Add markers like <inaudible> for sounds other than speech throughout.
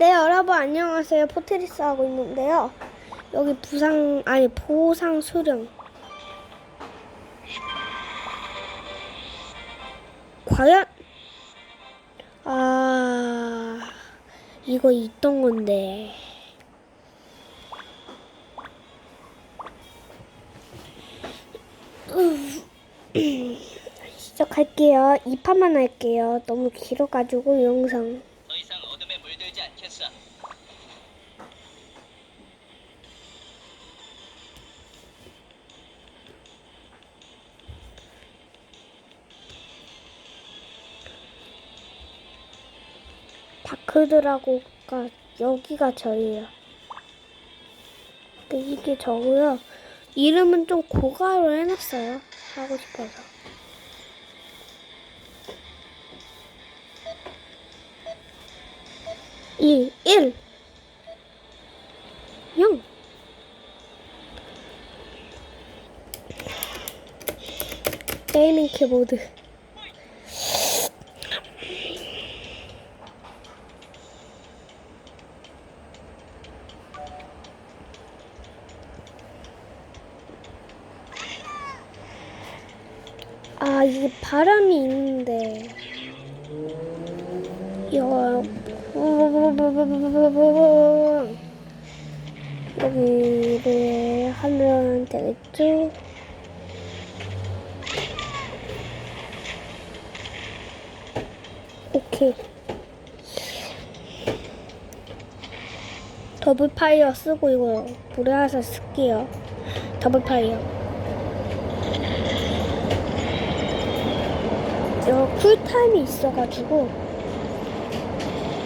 네 여러분 안녕하세요. 포트리스 하고 있는데요. 여기 부상 아니 보상 수령. 과연? 아 이거 있던 건데. <clears throat> 시작할게요. 2판만 할게요. 너무 길어가지고 영상 물들지 않겠어. 다크드라고가 여기가 저예요. 이게 저고요. 이름은 좀 고가로 해놨어요. 하고 싶어서. 1, 1, 0. 게이밍 키보드. 아, 이게 바람이 있는데. 이거, 여기를 하면 되겠죠? 오케이. 더블 파이어 쓰고 이거 물에 와서 쓸게요. 더블 파이어. 저 쿨타임이 있어가지고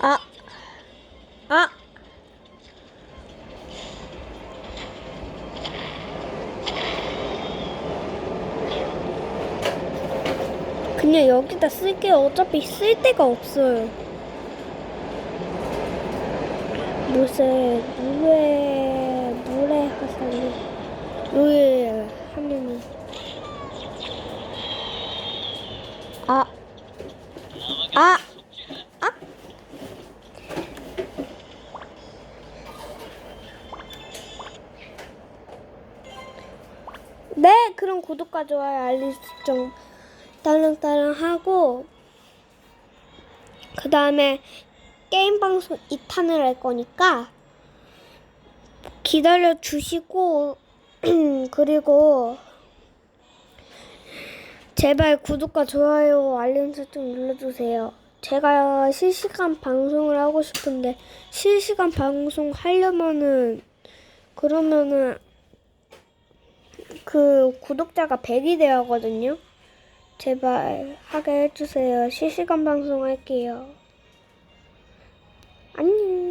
아, 아. 그냥 여기다 쓸게요. 어차피 쓸 데가 없어요. 물에, 물에, 물에 화살이. 여기 하면은. 아, 아, 아. 네, 그럼 구독과 좋아요, 알림 설정 딸랑딸랑 하고 그 다음에 게임 방송 2탄을 할 거니까 기다려 주시고 <clears throat> 그리고 제발 구독과 좋아요 알림 설정 눌러주세요. 제가 실시간 방송을 하고 싶은데 실시간 방송 하려면은 그러면은 그 구독자가 100이 되어거든요. 제발 하게 해주세요. 실시간 방송 할게요. 안녕.